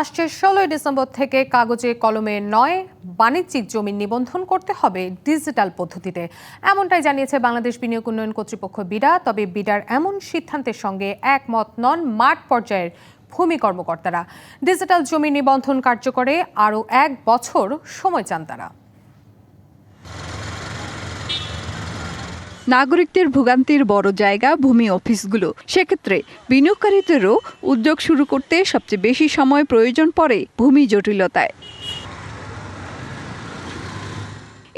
আসছে ষোলোই ডিসেম্বর থেকে কাগজে কলমে নয়, বাণিজ্যিক জমি নিবন্ধন করতে হবে ডিজিটাল পদ্ধতিতে। এমনটাই জানিয়েছে বাংলাদেশ বিনিয়োগ উন্নয়ন কর্তৃপক্ষ বিডা, তবে বিডার এমন সিদ্ধান্তের সঙ্গে একমত নন মাঠ পর্যায়ের ভূমি কর্মকর্তারা। ডিজিটাল জমি নিবন্ধন কার্যকরে আরও এক বছর সময় চান তারা। নাগরিকদের ভোগান্তির বড় জায়গা ভূমি অফিসগুলো। সেক্ষেত্রে বিনিয়োগকারীদেরও উদ্যোগ শুরু করতে সবচেয়ে বেশি সময় প্রয়োজন পড়ে ভূমি জটিলতায়।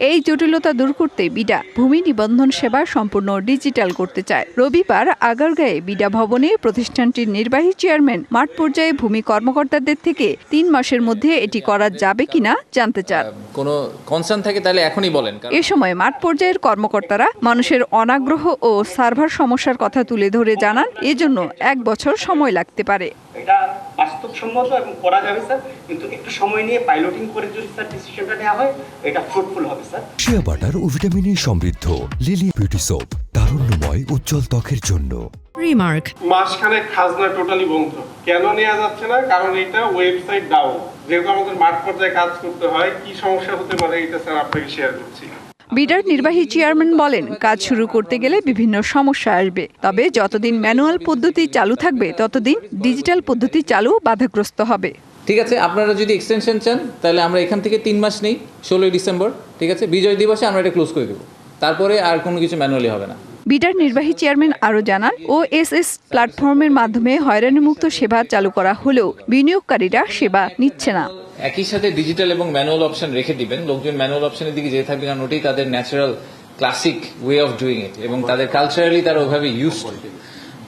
এই জটিলতা দূর করতে বিডা ভূমি নিবন্ধন সেবা সম্পূর্ণ ডিজিটাল করতে চায়। রবিবার আগারগাঁয়ে বিডা ভবনে প্রতিষ্ঠানটির নির্বাহী চেয়ারম্যান মাঠ পর্যায়ে ভূমি কর্মকর্তাদের থেকে তিন মাসের মধ্যে এটি করা যাবে কিনা জানতে চান। কোনো কনসার্ন থাকে তাহলে এখনই বলেন কারণ এ সময় মাঠ পর্যায়ের কর্মকর্তারা মানুষের অনাগ্রহ ও সার্ভার সমস্যার কথা তুলে ধরে জানান এজন্য এক বছর সময় লাগতে পারে। এটা বাস্তবসম্মত এবং করা যাবে স্যার। কিন্তু একটু সময় নিয়ে পাইলটিং করে যদি স্যার ডিসিশনটা নেওয়া হয় এটা ফ্রুটফুল হবে শিয়া বাটার ও ভিটামিনে সমৃদ্ধ। লিলি বিউটি সোপ তারুণ্যময় উজ্জ্বল ত্বকের জন্য। রিমার্ক মাসখানেক খাজনা টোটালি বন্ধ। কেন নেওয়া যাচ্ছে না? কারণ এটা ওয়েবসাইট ডাউন যেহেতু আমাদের মাঠ পর্যায়ে কাজ করতে হয় কি সমস্যা হতে পারে এটা স্যার আপনাকে শেয়ার করছি। বিডার নির্বাহী চেয়ারম্যান বলেন কাজ শুরু করতে গেলে বিভিন্ন সমস্যা আসবে। তবে যতদিন ম্যানুয়াল পদ্ধতি চালু থাকবে ততদিন ডিজিটাল পদ্ধতি চালু বাধাগ্রস্ত হবে। ঠিক আছে? আপনারা যদি এক্সটেনশন চান তাহলে আমরা এখান থেকে তিন মাস নেই ষোলোই ডিসেম্বর ঠিক আছে? বিজয় দিবসে আমরা এটা ক্লোজ করে দেবো। তারপরে আর কোনো কিছু ম্যানুয়ালি হবে না। বিডার নির্বাহী চেয়ারম্যান আরও জানান ও এস এস প্ল্যাটফর্মের মাধ্যমে হয়রানিমুক্ত সেবা চালু করা হলেও বিনিয়োগকারীরা সেবা নিচ্ছে না। একই সাথে ডিজিটাল এবং ম্যানুয়াল অপশন রেখে দিবেন। লোকজন ম্যানুয়াল অপশনের দিকে যেতে থাকবে কারণ ওটাই তাদের natural classic way of doing it এবং তাদের কালচারালি তারা ওভাবে ইউজ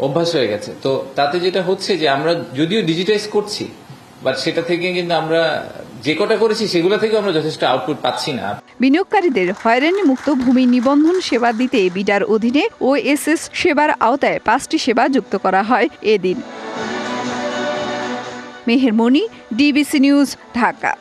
অভ্যাস হয়ে গেছে। তো তাতে যেটা হচ্ছে যে আমরা যদিও ডিজিটাইজ করছি বাট সেটা থেকে কিন্তু আমরা যে কটা করেছি, সেগুলো থেকে আমরা যথেষ্ট আউটপুট পাচ্ছি না। বিনিয়োগকারীদের হয়রানি মুক্ত ভূমি নিবন্ধন সেবা দিতে বিডার অধীনে ওএসএস সেবার আওতায় পাঁচটি সেবা যুক্ত করা হয় এদিন। Meher Moni DBC news, Dhaka.